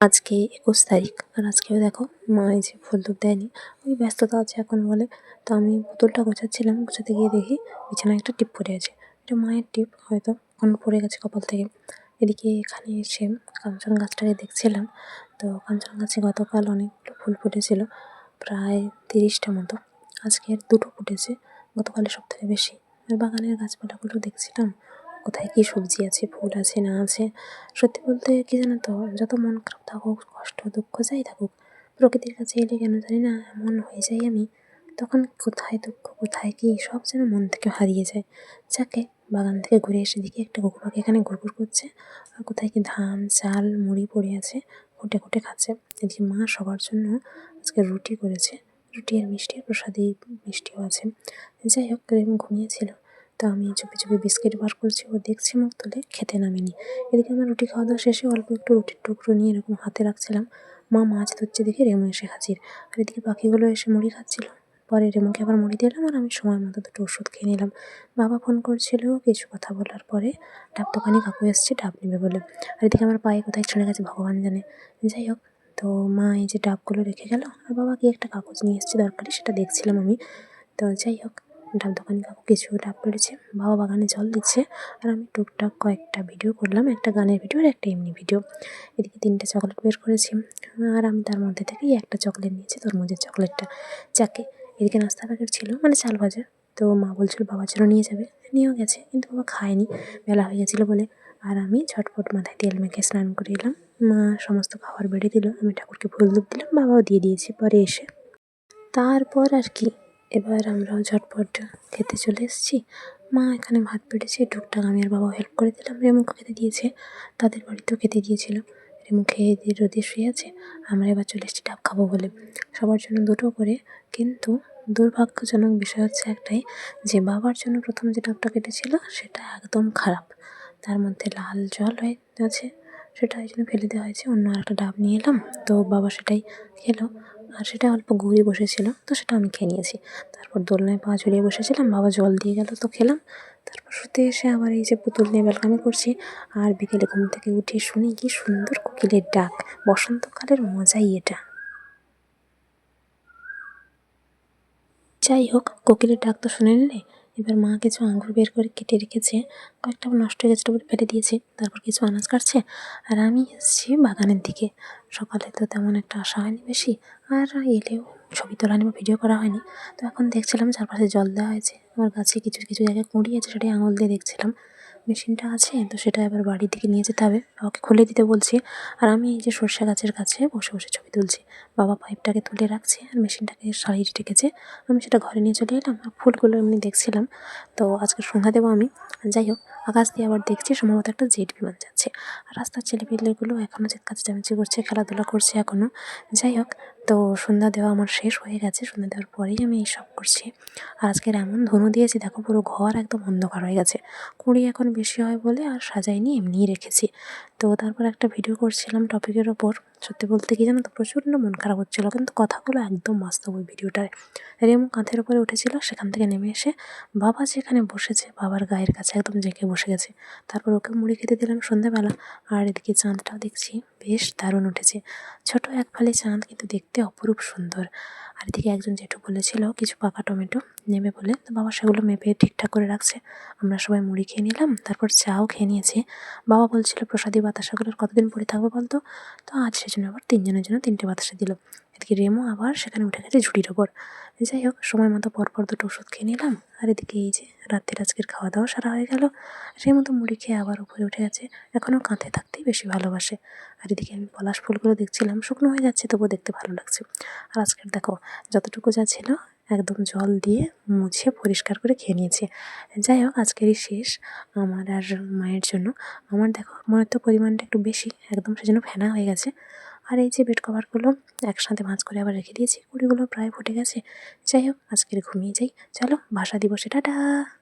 আজকে একুশ তারিখ। আর আজকেও দেখো, মা এই যে ফুল দুধ দেয়নি। ওই ব্যস্ততা আছে এখন বলে। তো আমি পুতুলটা গোছাচ্ছিলাম, গোছাতে গিয়ে দেখি বিছানায় একটা টিপ পড়ে আছে। এটা মায়ের টিপ, হয়তো কখনো পড়ে গেছে কপাল থেকে। এদিকে এখানে এসে কাঞ্চন গাছটাকে দেখছিলাম। তো কাঞ্চন গাছে গতকাল অনেকগুলো ফুল ফুটেছিল, প্রায় তিরিশটা মতো। আজকের দুটো ফুটেছে, গতকালের সব থেকে বেশি। আর বাগানের গাছপালাগুলো দেখছিলাম। কোথায় কি সবজি আছে, ফুল আছে, না আছে, সত্যি বলতে কি জানো তো, যত মন খারাপ থাকুক, কষ্ট, দুঃখ যাই থাকুক, প্রকৃতির কাছে এলে কেন জানি না, এমন হয়ে যাই আমি, তখন কোথায় দুঃখ, কোথায় কি, সব যেন মন থেকে হারিয়ে যায়। যাকে বাগান থেকে ঘুরে এসে দেখি একটা কুকুর পাখি এখানে ঘুরঘুর করছে, আর কোথায় কি ধান, চাল, মুড়ি পড়ে আছে, খুঁটে খুঁটে খাচ্ছে। এদিকে মা সবার জন্য আজকে রুটি করেছে, রুটি আর মিষ্টি আর প্রসাদি মিষ্টিও আছে। যাই হোক ঘুমিয়েছিল। তো আমি চুপি চুপি বিস্কিট বার করছি, ও দেখছি মুখ তুলে, খেতে নামিনি। এদিকে আমার রুটি খাওয়া দাওয়া শেষে অল্প একটু রুটির টুকরো নিয়ে এরকম হাতে রাখছিলাম। মা মাছ ধরছে দেখে রেমু এসে হাজির। আর এদিকে পাখিগুলো এসে মুড়ি খাচ্ছিল। পরে রেমুকে আবার মুড়ি দিলাম আর আমি সময় মতো দুটো ওষুধ খেয়ে নিলাম। বাবা ফোন করছিল কিছু কথা বলার পরে, ডাব দোকানে কাকু এসছে, ডাব নেবে বলে। আর এদিকে আমার পায়ে কোথায় ছেড়ে গেছে ভগবান জানে। যাই হোক, তো মা এই যে ডাবগুলো রেখে গেল, আর বাবা কি একটা কাগজ নিয়ে এসছে দরকারি সেটা দেখছিলাম আমি। তো যাই হোক ডাব দোকানি কাকু কিছু ডাব পেড়েছে, বাবা বাগানে জল দিচ্ছে। আর আমি টুকটাক কয়েকটা ভিডিও করলাম, একটা গানের ভিডিও আর একটা এমনি ভিডিও। এদিকে তিনটে চকলেট বের করেছি, আর আমি তার মধ্যে থেকেই একটা চকলেট নিয়েছি, তরমুজের চকলেটটা। যাকে এদিকে নাস্তা প্যাকেট ছিল মানে চাল ভাজা। তো মা বলছিল বাবার জন্য নিয়ে যাবে, নিয়েও গেছে, কিন্তু বাবা খায়নি, বেলা হয়ে গেছিল বলে। আর আমি ঝটপট মাথায় তেল মেখে স্নান করে এলাম। মা সমস্ত খাবার বেড়ে দিল, আমি ঠাকুরকে ফুল দুধ দিলাম, বাবাও দিয়ে দিয়েছি, পরে এসে। তারপর আর কি এবার আমরাও ঝটপট খেতে চলে এসেছি। মা এখানে ভাত বেড়েছে টুকটাক আমি আর বাবাও হেল্প করে দিলাম। রেমুকে খেতে দিয়েছে, তাদের বাড়িতেও খেতে দিয়েছিল। রেমু খেয়ে দিয়ে রোদে শুয়ে আছে, আমরা এবার চলে এসেছি ডাব খাব বলে। সবার জন্য দুটো করে, কিন্তু দুর্ভাগ্যজনক বিষয় হচ্ছে একটাই, যে বাবার জন্য প্রথম যে ডাবটা কেটেছিল, সেটা একদম খারাপ। তার মধ্যে লাল জল হয়ে আছে, সেটা ওই জন্য ফেলে দেওয়া হয়েছে। অন্য আরেকটা ডাব নিয়ে এলাম, তো বাবা সেটাই খেলো। আর সেটা অল্প গুঁড়ি বসেছিল তো সেটা আমি খেয়ে নিয়েছি। তারপর দোলনায় পা ঝুলিয়ে বসেছিলাম, বাবা জল দিয়ে গেল, তো খেলাম। তারপর শুতে এসে আবার এই যে পুতুল নিয়ে বেলকামি করছি, আর বিকেলে ঘুম থেকে উঠে শুনি কি সুন্দর কোকিলের ডাক, বসন্তকালের মজাই এটা। যাই হোক, কোকিলের ডাক তো শুনে নিলে? এবার মা কিছু আঙুর বের করে কেটে রেখেছে, কয়েকটা নষ্ট হয়ে গেছে বলে ফেলে দিয়েছে, তারপর কিছু আনাজ কাটছে, আর আমি এসেছি বাগানের দিকে। সকালে তো তেমন একটা আশা হয়নি বেশি, আর এলেও ছবি তোলা বা ভিডিও করা হয়নি। তো এখন দেখছিলাম চারপাশে জল দেওয়া হয়েছে, আমার গাছে কিছু কিছু জায়গায় কুঁড়ি আছে, সেটাই আঙুল দিয়ে দেখছিলাম। মেশিনটা আছে, তো সেটা এবার বাড়ির দিকে নিয়ে যেতে হবে। বাবাকে খুলে দিতে বলছি। আর আমি এই যে সর্ষে গাছের কাছে বসে বসে ছবি তুলছি। বাবা পাইপটাকে তুলে রাখছে আর মেশিনটাকে সাইড রেখেছে আমি সেটা ঘরে নিয়ে চলে এলাম। আর ফুলগুলো এমনি দেখছিলাম। তো আজকে সন্ধ্যা দেবো আমি। যাই হোক, আকাশ দিয়ে আবার দেখছি সম্ভবত একটা জেট বিমান যাচ্ছে। আর রাস্তার ছেলেপিলেগুলো এখনও চিৎকার চেঁচামেচি করছে, খেলাধুলা করছে এখনও যাই হোক তো সন্ধ্যা দেওয়া আমার শেষ হয়ে গেছে, সন্ধ্যা দেওয়ার পরেই আমি এইসব করছি। আর আজকের এমন ধনু দিয়েছি, দেখো পুরো ঘর একদম অন্ধকার হয়ে গেছে। কুঁড়ি এখন বেশি হয় বলে আর সাজাইনি, এমনিই রেখেছি। তো তারপর একটা ভিডিও করছিলাম টপিকের ওপর। সত্যি বলতে কি জানো তো, প্রচণ্ড মন খারাপ হচ্ছিল। কিন্তু কথাগুলো একদম বাস্তব ওই ভিডিওটায়। রেমু কাঁধের উপরে উঠেছিল, সেখান থেকে নেমে এসে বাবা যেখানে বসেছে, বাবার গায়ের কাছে একদম জেঁকে বসে গেছে। তারপর ওকে মুড়ি খেতে দিলাম সন্ধ্যাবেলা। আর এদিকে চাঁদটাও দেখছি, বেশ দারুণ উঠেছে। ছোট এক ফালি চাঁদ, কিন্তু দেখতে অপরূপ সুন্দর। আর এদিকে একজন জেঠু বলেছিল, কিছু পাকা টমেটো নেবে বলে। তো বাবা সেগুলো মেপে ঠিকঠাক করে রাখছে। আমরা সবাই মুড়ি খেয়ে নিলাম, তারপর চাও খেয়ে নিয়েছি। বাবা বলছিল, প্রসাদী বাতাসাগুলোর কতদিন পরে থাকবে বলতো? তো আজ সেজন্য আবার তিনজনের জন্য তিনটে বাতাসা দিল। এদিকে রেমো আবার সেখানে উঠে গেছে ঝুড়ির ওপর। যাই হোক, সময় মতো পরপর দুটো ওষুধ খেয়ে নিলাম। আর এদিকে এই যে রাত্রের আজকের খাওয়া দাওয়া সারা হয়ে গেল। রেমো তো মুড়ি খেয়ে আবার উপরে উঠে গেছে। এখনও কাঁথে থাকতেই বেশি ভালোবাসে। আর এদিকে আমি পলাশ ফুলগুলো দেখছিলাম, শুকনো হয়ে যাচ্ছে, তবুও দেখতে ভালো লাগছে। আর আজকের দেখো, যতটুকু যা ছিল একদম জল দিয়ে মুছে পরিষ্কার করে খেয়ে নিয়েছি। যাই হোক, আজকেরই শেষ আমার আর মায়ের জন্য। আমার দেখো মনের তো পরিমাণটা একটু বেশি, একদম সেজন্য ফেনা হয়ে গেছে। আর এই যে বেড কভারগুলো একসাথে ভাঁজ করে আবার রেখে দিয়েছি, কুড়িগুলো প্রায় ফুটে গেছে। যাই হোক, আজকের ঘুমিয়ে যাই। চলো ভাষা দিবসে, টাটা!